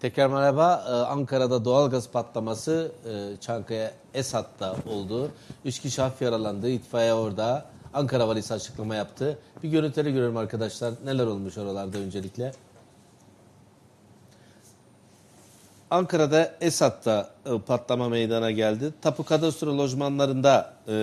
Tekrar merhaba. Ee, Ankara'da doğalgaz patlaması e, Çankaya Esat'ta oldu. Üç kişi hafif yaralandı. İtfaiye orada. Ankara valisi açıklama yaptı. Bir görüntüleri görelim arkadaşlar. Neler olmuş oralarda öncelikle. Ankara'da Esat'ta e, patlama meydana geldi. Tapu kadastro lojmanlarında e,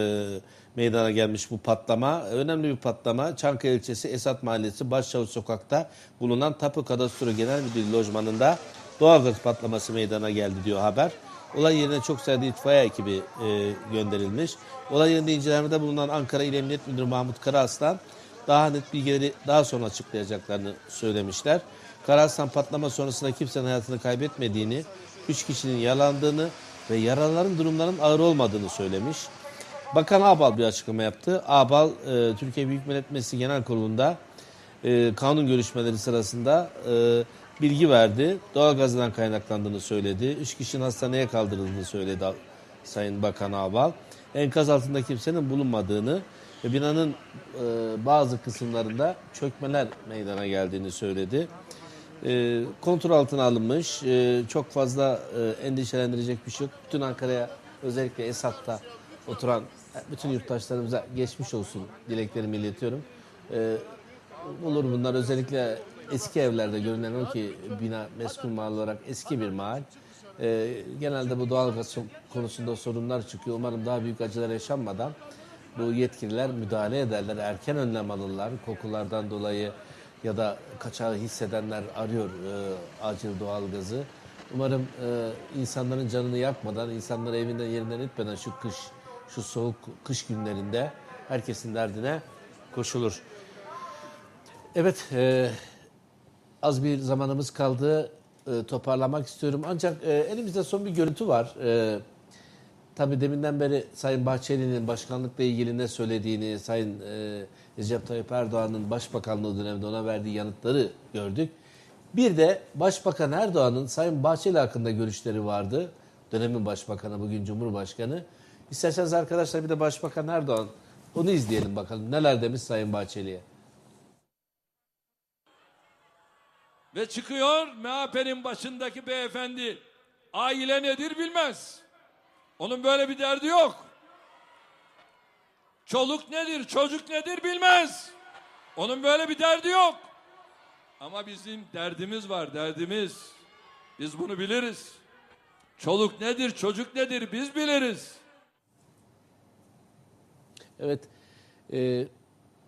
meydana gelmiş bu patlama. Önemli bir patlama. Çankaya ilçesi Esat Mahallesi Başçavuş Sokak'ta bulunan Tapu Kadastro Genel Müdürlüğü lojmanında doğalgaz patlaması meydana geldi diyor haber. Olay yerine çok sayıda itfaiye ekibi e, gönderilmiş. Olay yerinde incelemede bulunan Ankara İl Emniyet Müdürü Mahmut Karaaslan daha net bilgileri daha sonra açıklayacaklarını söylemişler. Karaaslan patlama sonrasında kimsenin hayatını kaybetmediğini, 3 kişinin yaralandığını ve yaralıların durumlarının ağır olmadığını söylemiş. Bakan Ağbal bir açıklama yaptı. Ağbal, e, Türkiye Büyük Millet Meclisi Genel Kurulu'nda e, kanun görüşmeleri sırasında e, bilgi verdi. Doğalgazdan kaynaklandığını söyledi. Üç kişinin hastaneye kaldırıldığını söyledi Sayın Bakan Ağbal. Enkaz altında kimsenin bulunmadığını ve binanın e, bazı kısımlarında çökmeler meydana geldiğini söyledi. E, kontrol altına alınmış. E, çok fazla e, endişelendirecek bir şey yok. Bütün Ankara'ya özellikle Esat'ta oturan bütün yurttaşlarımıza geçmiş olsun dileklerimi iletiyorum. E, olur bunlar özellikle eski evlerde görünen o ki bina meskun mahal olarak eski bir mahal. E, genelde bu doğalgaz konusunda sorunlar çıkıyor. Umarım daha büyük acılar yaşanmadan bu yetkililer müdahale ederler, erken önlem alırlar. Kokulardan dolayı ya da kaçağı hissedenler arıyor e, acil doğalgazı. Umarım e, insanların canını yakmadan, insanları evinden yerinden etmeden şu kış, şu soğuk kış günlerinde herkesin derdine koşulur. Evet, e, az bir zamanımız kaldı. E, toparlamak istiyorum. Ancak e, elimizde son bir görüntü var. E, tabii deminden beri Sayın Bahçeli'nin başkanlıkla ilgili ne söylediğini, Sayın e, Recep Tayyip Erdoğan'ın başbakanlığı döneminde ona verdiği yanıtları gördük. Bir de Başbakan Erdoğan'ın Sayın Bahçeli hakkında görüşleri vardı. Dönemin başbakanı, bugün Cumhurbaşkanı. İsterseniz arkadaşlar bir de Başbakan Erdoğan onu izleyelim bakalım. Neler demiş Sayın Bahçeli'ye. Ve çıkıyor MHP'nin başındaki beyefendi. Aile nedir bilmez. Onun böyle bir derdi yok. Çoluk nedir, çocuk nedir bilmez. Onun böyle bir derdi yok. Ama bizim derdimiz var, derdimiz. Biz bunu biliriz. Çoluk nedir, çocuk nedir biz biliriz. Evet. E,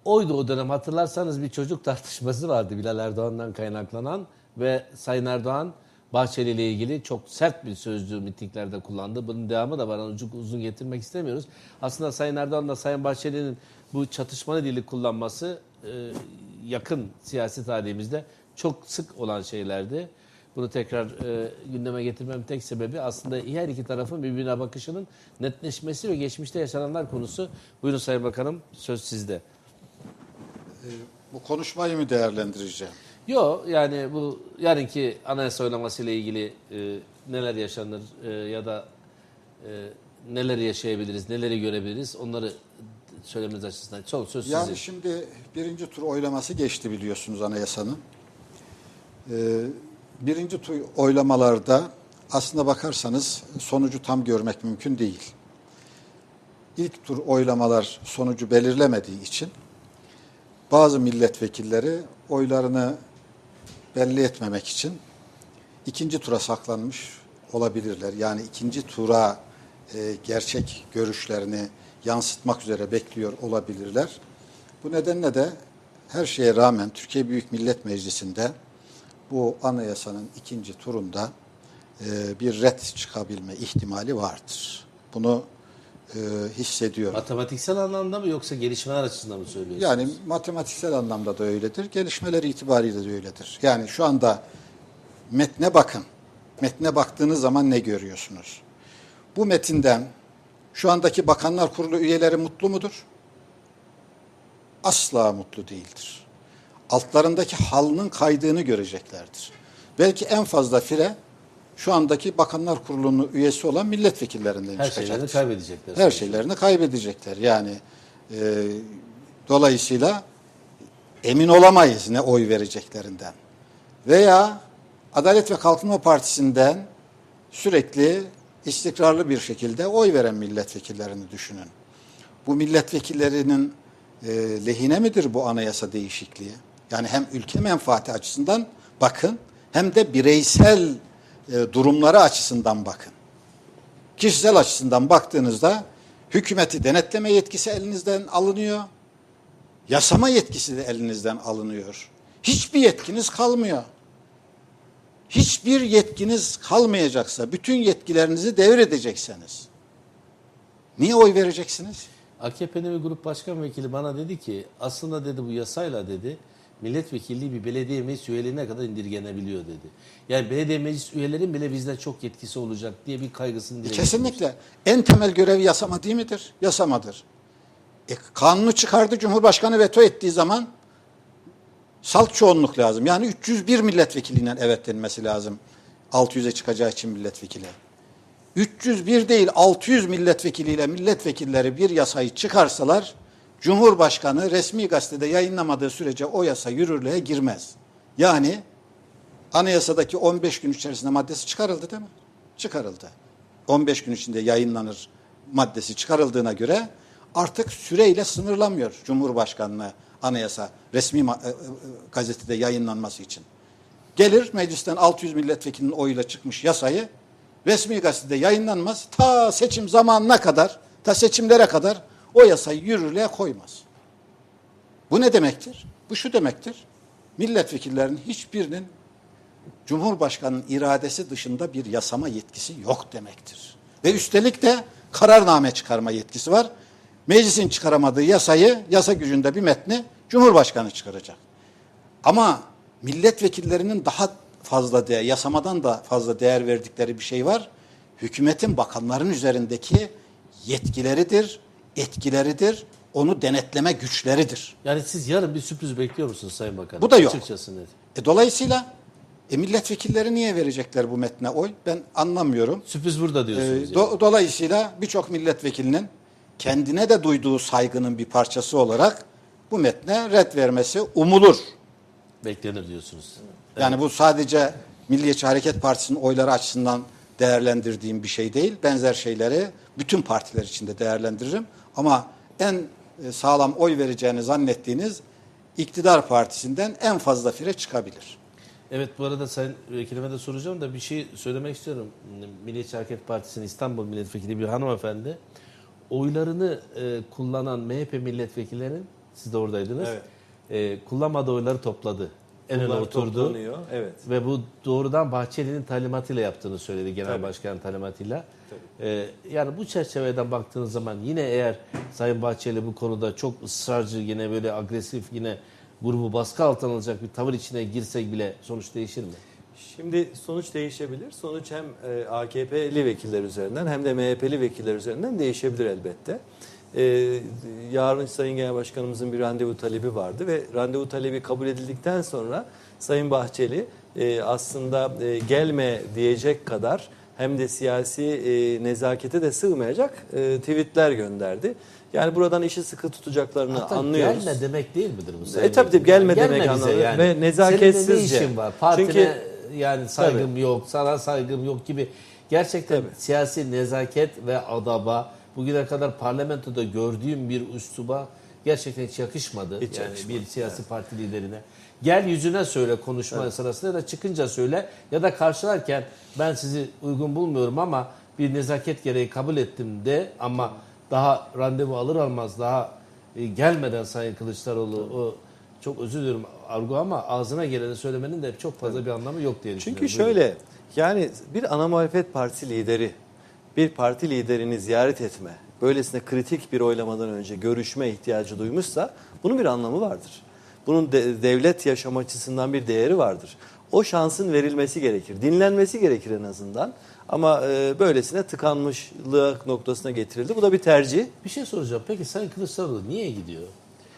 oydu o dönem hatırlarsanız bir çocuk tartışması vardı Bilal Erdoğan'dan kaynaklanan ve Sayın Erdoğan Bahçeli ile ilgili çok sert bir sözcüğü mitinglerde kullandı. Bunun devamı da var. Çok uzun getirmek istemiyoruz. Aslında Sayın Erdoğan'la Sayın Bahçeli'nin bu çatışmalı dili kullanması e, yakın siyasi tarihimizde çok sık olan şeylerdi. Bunu tekrar e, gündeme getirmem tek sebebi aslında her iki tarafın birbirine bakışının netleşmesi ve geçmişte yaşananlar konusu. Buyurun Sayın Bakanım söz sizde. Bu konuşmayı mı değerlendireceğim? Yok yani bu yarınki anayasa oylaması ile ilgili e, neler yaşanır e, ya da e, neler yaşayabiliriz, neleri görebiliriz onları söylemeniz açısından çok söz Yani sizin. şimdi birinci tur oylaması geçti biliyorsunuz anayasanın. Ee, birinci tur oylamalarda aslında bakarsanız sonucu tam görmek mümkün değil. İlk tur oylamalar sonucu belirlemediği için bazı milletvekilleri oylarını belli etmemek için ikinci tura saklanmış olabilirler. Yani ikinci tura e, gerçek görüşlerini yansıtmak üzere bekliyor olabilirler. Bu nedenle de her şeye rağmen Türkiye Büyük Millet Meclisi'nde bu anayasanın ikinci turunda e, bir red çıkabilme ihtimali vardır. Bunu e, hissediyorum. Matematiksel anlamda mı yoksa gelişmeler açısından mı söylüyorsunuz? Yani matematiksel anlamda da öyledir. Gelişmeler itibariyle de öyledir. Yani şu anda metne bakın. Metne baktığınız zaman ne görüyorsunuz? Bu metinden şu andaki Bakanlar Kurulu üyeleri mutlu mudur? Asla mutlu değildir. Altlarındaki halının kaydığını göreceklerdir. Belki en fazla fire şu andaki Bakanlar Kurulu'nun üyesi olan milletvekillerinden Her çıkacaktır. şeylerini kaybedecekler. Her şeylerini kaybedecekler. Yani e, dolayısıyla emin olamayız ne oy vereceklerinden. Veya Adalet ve Kalkınma Partisi'nden sürekli istikrarlı bir şekilde oy veren milletvekillerini düşünün. Bu milletvekillerinin e, lehine midir bu anayasa değişikliği? Yani hem ülke menfaati açısından bakın hem de bireysel e, durumları açısından bakın. Kişisel açısından baktığınızda hükümeti denetleme yetkisi elinizden alınıyor. Yasama yetkisi de elinizden alınıyor. Hiçbir yetkiniz kalmıyor. Hiçbir yetkiniz kalmayacaksa, bütün yetkilerinizi devredecekseniz niye oy vereceksiniz? AKP'nin bir grup başkan vekili bana dedi ki aslında dedi bu yasayla dedi milletvekilliği bir belediye meclis üyeliğine kadar indirgenebiliyor dedi. Yani belediye meclis üyelerinin bile bizden çok yetkisi olacak diye bir kaygısını dile. Kesinlikle. En temel görevi yasama değil midir? Yasamadır. E, kanunu çıkardı Cumhurbaşkanı veto ettiği zaman salt çoğunluk lazım. Yani 301 milletvekiliyle evet denmesi lazım. 600'e çıkacağı için milletvekili. 301 değil 600 milletvekiliyle milletvekilleri bir yasayı çıkarsalar Cumhurbaşkanı resmi gazetede yayınlamadığı sürece o yasa yürürlüğe girmez. Yani anayasadaki 15 gün içerisinde maddesi çıkarıldı değil mi? Çıkarıldı. 15 gün içinde yayınlanır maddesi çıkarıldığına göre artık süreyle sınırlamıyor Cumhurbaşkanlığı anayasa resmi e, e, gazetede yayınlanması için. Gelir meclisten 600 milletvekilinin oyuyla çıkmış yasayı resmi gazetede yayınlanmaz. Ta seçim zamanına kadar, ta seçimlere kadar o yasayı yürürlüğe koymaz. Bu ne demektir? Bu şu demektir. Milletvekillerinin hiçbirinin Cumhurbaşkanının iradesi dışında bir yasama yetkisi yok demektir. Ve üstelik de kararname çıkarma yetkisi var. Meclisin çıkaramadığı yasayı, yasa gücünde bir metni Cumhurbaşkanı çıkaracak. Ama milletvekillerinin daha fazla değer, yasamadan da fazla değer verdikleri bir şey var. Hükümetin bakanların üzerindeki yetkileridir, etkileridir, onu denetleme güçleridir. Yani siz yarın bir sürpriz bekliyor musunuz Sayın Bakan? Bu da yok. Açıkçası net. E, dolayısıyla e, milletvekilleri niye verecekler bu metne oy? Ben anlamıyorum. Sürpriz burada E, diyorsunuz. yani. do- dolayısıyla birçok milletvekilinin kendine de duyduğu saygının bir parçası olarak bu metne red vermesi umulur. Beklenir diyorsunuz. Yani bu sadece Milliyetçi Hareket Partisi'nin oyları açısından değerlendirdiğim bir şey değil. Benzer şeyleri bütün partiler içinde değerlendiririm. Ama en e, sağlam oy vereceğini zannettiğiniz iktidar partisinden en fazla fire çıkabilir. Evet bu arada Sayın Vekilime de soracağım da bir şey söylemek istiyorum. Milliyetçi Hareket Partisi'nin İstanbul Milletvekili bir hanımefendi oylarını e, kullanan MHP milletvekillerinin siz de oradaydınız. Evet. E, kullanmadığı oyları topladı. En öne Bunlar oturdu. toplanıyor, Evet. Ve bu doğrudan Bahçeli'nin talimatıyla yaptığını söyledi genel Tabii. başkan talimatıyla. Ee, yani bu çerçeveden baktığınız zaman yine eğer Sayın Bahçeli bu konuda çok ısrarcı yine böyle agresif yine grubu baskı altına alacak bir tavır içine girsek bile sonuç değişir mi? Şimdi sonuç değişebilir. Sonuç hem e, AKP'li vekiller üzerinden hem de MHP'li vekiller üzerinden değişebilir elbette. E, yarın Sayın Genel Başkanımızın bir randevu talebi vardı ve randevu talebi kabul edildikten sonra Sayın Bahçeli e, aslında e, gelme diyecek kadar hem de siyasi e, nezakete de sığmayacak e, tweetler gönderdi. Yani buradan işi sıkı tutacaklarını Hatta anlıyoruz. gelme demek değil midir bu? E, Sayın tabii tabii, Vekil? gelme Gelme demek anlamı ve nezaketsizce. Senin ne işin var? Partine Çünkü- yani saygım yok, sana saygım yok gibi. Gerçekten Tabii. siyasi nezaket ve adaba bugüne kadar parlamentoda gördüğüm bir üsluba gerçekten hiç yakışmadı. Hiç yani yakışmadı, bir siyasi parti liderine. Gel yüzüne söyle konuşma sırasında ya da çıkınca söyle ya da karşılarken ben sizi uygun bulmuyorum ama bir nezaket gereği kabul ettim de ama daha randevu alır almaz daha e, gelmeden Sayın Kılıçdaroğlu o çok özür diliyorum argo ama ağzına geleni söylemenin de çok fazla bir anlamı yok diye düşünüyorum. Çünkü şöyle yani bir ana muhalefet partisi lideri bir parti liderini ziyaret etme, böylesine kritik bir oylamadan önce görüşme ihtiyacı duymuşsa bunun bir anlamı vardır. Bunun de- devlet yaşam açısından bir değeri vardır. O şansın verilmesi gerekir, dinlenmesi gerekir en azından. Ama e, böylesine tıkanmışlık noktasına getirildi. Bu da bir tercih. Bir şey soracağım. Peki Sayın Kılıçdaroğlu niye gidiyor?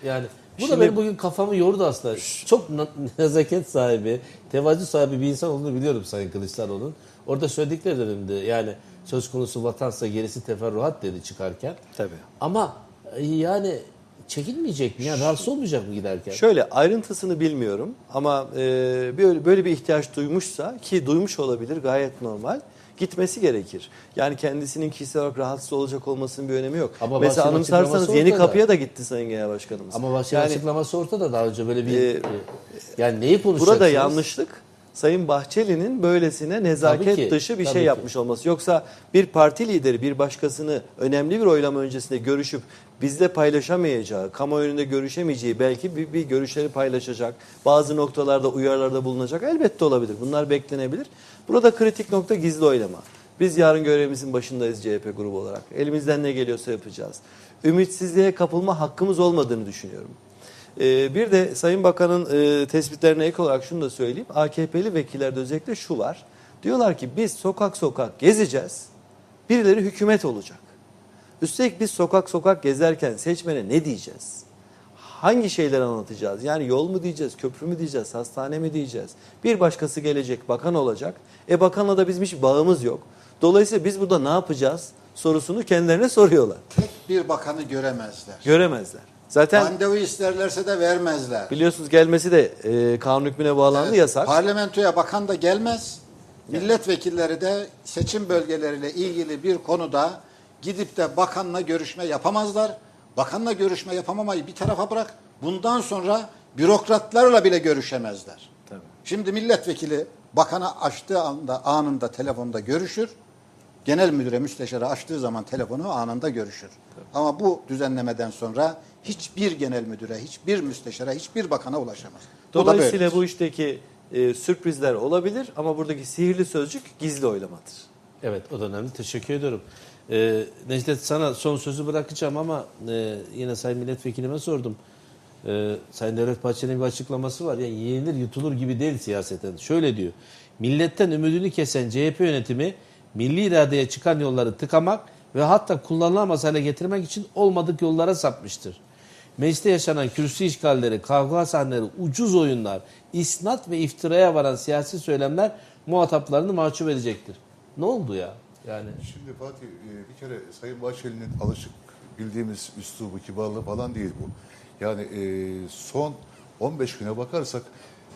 Yani bu da Şimdi- benim bugün kafamı yordu aslında. Çok nezaket sahibi, tevazu sahibi bir insan olduğunu biliyorum Sayın Kılıçdaroğlu'nun. Orada söyledikleri dönemde yani söz konusu vatansa gerisi teferruat dedi çıkarken. Tabii. Ama e, yani çekinmeyecek mi? Yani rahatsız olmayacak mı giderken? Şöyle ayrıntısını bilmiyorum ama e, böyle, böyle bir ihtiyaç duymuşsa ki duymuş olabilir gayet normal gitmesi gerekir. Yani kendisinin kişisel olarak rahatsız olacak olmasının bir önemi yok. Ama Mesela anımsarsanız Yeni. Kapı'ya da gitti Sayın Genel Başkanımız. Ama Bahçeli yani açıklaması ortada daha önce böyle bir... Ee, e, yani neyi konuşacaksınız? burada yanlışlık Sayın Bahçeli'nin böylesine nezaket ki, dışı bir şey ki. yapmış olması. Yoksa bir parti lideri bir başkasını önemli bir oylama öncesinde görüşüp bizle paylaşamayacağı, kamuoyunda görüşemeyeceği belki bir, bir görüşleri paylaşacak, bazı noktalarda uyarılarda bulunacak elbette olabilir. Bunlar beklenebilir. Burada kritik nokta gizli oylama. Biz yarın görevimizin başındayız CHP grubu olarak. Elimizden ne geliyorsa yapacağız. Ümitsizliğe kapılma hakkımız olmadığını düşünüyorum. Ee, bir de Sayın Bakan'ın e, tespitlerine ek olarak şunu da söyleyeyim. AKP'li vekillerde özellikle şu var. Diyorlar ki biz sokak sokak gezeceğiz. Birileri hükümet olacak. Üstelik biz sokak sokak gezerken seçmene ne diyeceğiz? Hangi şeyleri anlatacağız? Yani yol mu diyeceğiz, köprü mü diyeceğiz, hastane mi diyeceğiz? Bir başkası gelecek, bakan olacak. E bakanla da bizim hiç bağımız yok. Dolayısıyla biz burada ne yapacağız sorusunu kendilerine soruyorlar. Tek bir bakanı göremezler. Göremezler. Zaten Randevu isterlerse de vermezler. biliyorsunuz gelmesi de e, kanun hükmüne bağlandı Evet, yasak. Parlamentoya bakan da gelmez. Milletvekilleri de seçim bölgeleriyle ilgili bir konuda gidip de bakanla görüşme yapamazlar. Bakanla görüşme yapamamayı bir tarafa bırak. Bundan sonra bürokratlarla bile görüşemezler. Tabii. Şimdi milletvekili bakana açtığı anda anında telefonda görüşür. Genel müdüre müsteşarı açtığı zaman telefonu anında görüşür. Ama bu düzenlemeden sonra hiçbir genel müdüre, hiçbir müsteşara, hiçbir bakana ulaşamaz. Bu Dolayısıyla böyledir. bu işteki e, sürprizler olabilir ama buradaki sihirli sözcük gizli oylamadır. Evet o da önemli. Teşekkür ediyorum. Ee, Necdet sana son sözü bırakacağım ama e, yine Sayın Milletvekilime sordum. Ee, Sayın Devlet Bahçeli'nin bir açıklaması var. Yani yenilir yutulur gibi değil siyaseten. Şöyle diyor. Milletten ümidini kesen CHP yönetimi milli iradeye çıkan yolları tıkamak ve hatta kullanılamaz hale getirmek için olmadık yollara sapmıştır. Mecliste yaşanan kürsü işgalleri, kavga sahneleri, ucuz oyunlar, isnat ve iftiraya varan siyasi söylemler muhataplarını mahcup edecektir. Ne oldu ya? Yani Şimdi Fatih e, bir kere Sayın Bahçeli'nin alışık bildiğimiz üslubu, kibarlığı falan değil bu. Yani e, son 15 güne bakarsak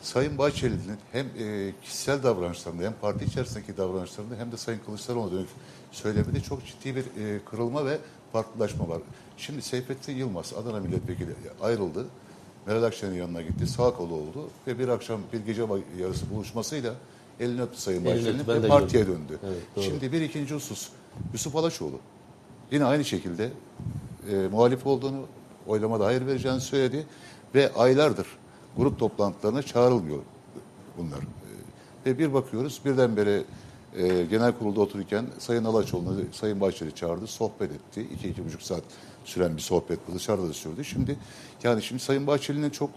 Sayın Bahçeli'nin hem e, kişisel davranışlarında hem parti içerisindeki davranışlarında hem de Sayın Kılıçdaroğlu'na dönük söyleminde çok ciddi bir kırılma ve farklılaşma var. Şimdi Seyfettin Yılmaz Adana Milletvekili ayrıldı. Meral Akşener'in yanına gitti. Sağ kolu oldu ve bir akşam bir gece yarısı buluşmasıyla elini öptü Sayın Elini Bahçeli'nin ve partiye gördüm. döndü. Evet, doğru. Şimdi bir ikinci husus Yusuf Alaçoğlu. Yine aynı şekilde e, muhalif olduğunu, oylamada hayır vereceğini söyledi ve aylardır grup toplantılarına çağrılmıyor bunlar. E, ve bir bakıyoruz birdenbire e, genel kurulda otururken Sayın Alaçoğlu'nu Sayın Bahçeli çağırdı, sohbet etti. İki, iki buçuk saat süren bir sohbet bu dışarıda da sürdü. Şimdi yani şimdi Sayın Bahçeli'nin çok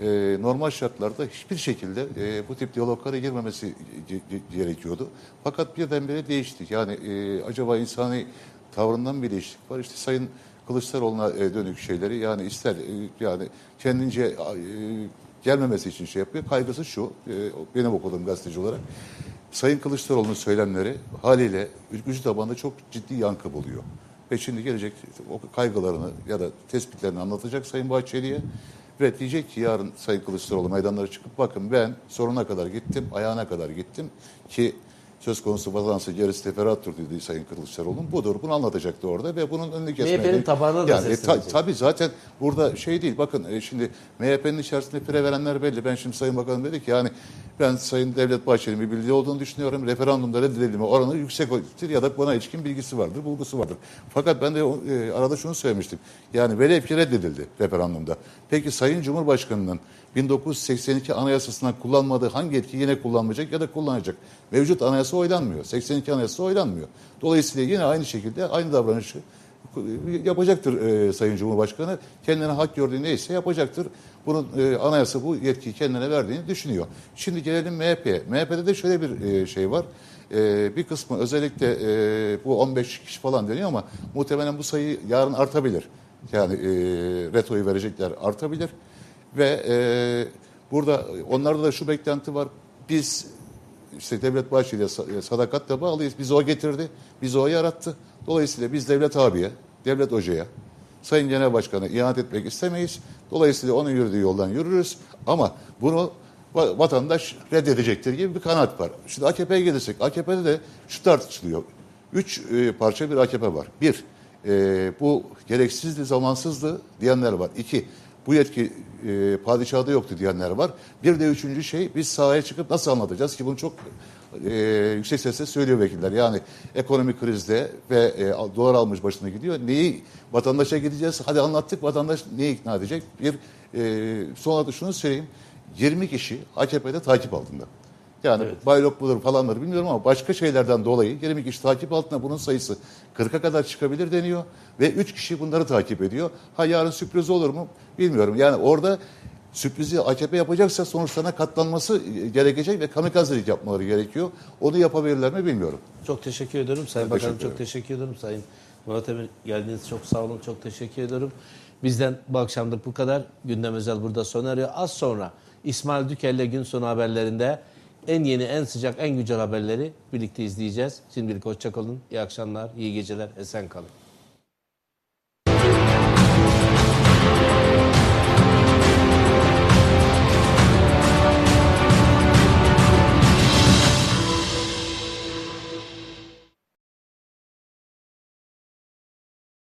e, normal şartlarda hiçbir şekilde e, bu tip diyaloglara girmemesi ge- ge- gerekiyordu. Fakat birdenbire değişti. Yani e, acaba insani tavrından bir değişiklik var. İşte Sayın Kılıçdaroğlu'na e, dönük şeyleri yani ister e, yani kendince e, gelmemesi için şey yapıyor. Kaygısı şu, benim okuduğum gazeteci olarak. Sayın Kılıçdaroğlu'nun söylemleri haliyle ülkücü tabanda çok ciddi yankı buluyor. Ve şimdi gelecek o kaygılarını ya da tespitlerini anlatacak Sayın Bahçeli'ye. Ve diyecek ki yarın Sayın Kılıçdaroğlu meydanlara çıkıp bakın ben sonuna kadar gittim, ayağına kadar gittim ki söz konusu vatansı gerisi teferattır dedi Sayın Kılıçdaroğlu'nun. Budur. Bunu anlatacaktı orada ve bunun önünü kesmedi. MHP'nin tabağına da yani, ta-. Tabii zaten burada şey değil. Bakın e, şimdi MHP'nin içerisinde fire verenler belli. Ben şimdi Sayın Bakanım dedi ki yani ben Sayın Devlet Bahçeli'nin bir bildiği olduğunu düşünüyorum. Referandumda reddedilme oranı yüksek olabilir ya da buna ilişkin bilgisi vardır, bulgusu vardır. Fakat ben de e, arada şunu söylemiştim. Yani velev ki reddedildi referandumda. Peki Sayın Cumhurbaşkanı'nın 1982 anayasasından kullanmadığı hangi etki yine kullanmayacak ya da kullanacak? Mevcut anayasa oylanmıyor. 82 anayasası oylanmıyor. Dolayısıyla yine aynı şekilde aynı davranışı yapacaktır e, Sayın Cumhurbaşkanı. Kendine hak gördüğü neyse yapacaktır. Bunun e, anayasa bu yetkiyi kendine verdiğini düşünüyor. Şimdi gelelim MHP'ye. MHP'de de şöyle bir e, şey var. E, bir kısmı özellikle e, bu 15 kişi falan deniyor ama muhtemelen bu sayı yarın artabilir. Yani e, vetoyu verecekler artabilir. Ve e, burada onlarda da şu beklenti var. Biz işte Devlet Bahçeli'ye sa- sadakatle bağlıyız. Biz o getirdi, biz o yarattı. Dolayısıyla biz Devlet abiye, Devlet hocaya Sayın Genel Başkan'a ihanet etmek istemeyiz. Dolayısıyla onun yürüdüğü yoldan yürürüz. Ama bunu va- vatandaş reddedecektir gibi bir kanaat var. Şimdi AKP'ye gelirsek, AKP'de de şu tartışılıyor. Üç e, parça bir AKP var. Bir, e, bu gereksizdi, zamansızdı diyenler var. İki, bu yetki e, padişahda yoktu diyenler var. Bir de üçüncü şey, biz sahaya çıkıp nasıl anlatacağız ki bunu çok e, yüksek sesle söylüyor vekiller. Yani ekonomik krizde ve e, dolar almış başına gidiyor. Neyi vatandaşa gideceğiz? Hadi anlattık vatandaş neyi ikna edecek? Bir e, sonra da şunu söyleyeyim. 20 kişi AKP'de takip altında. Yani baylok budur falanları bilmiyorum ama başka şeylerden dolayı 20 kişi takip altında bunun sayısı 40'a kadar çıkabilir deniyor. Ve 3 kişi bunları takip ediyor. Ha yarın sürpriz olur mu bilmiyorum. Yani orada sürprizi AKP yapacaksa sonuçlarına katlanması gerekecek ve kamikazelik yapmaları gerekiyor. Onu yapabilirler mi bilmiyorum. Çok teşekkür ediyorum Sayın Bakanım. teşekkür Çok teşekkür ediyorum Sayın Murat Emir. Geldiğiniz çok sağ olun. Çok teşekkür ediyorum. Bizden bu akşamlık bu kadar. Gündem özel burada sona eriyor. Az sonra İsmail Dükel'le gün sonu haberlerinde en yeni, en sıcak, en güncel haberleri birlikte izleyeceğiz. Şimdilik hoşçakalın. İyi akşamlar, iyi geceler, esen kalın.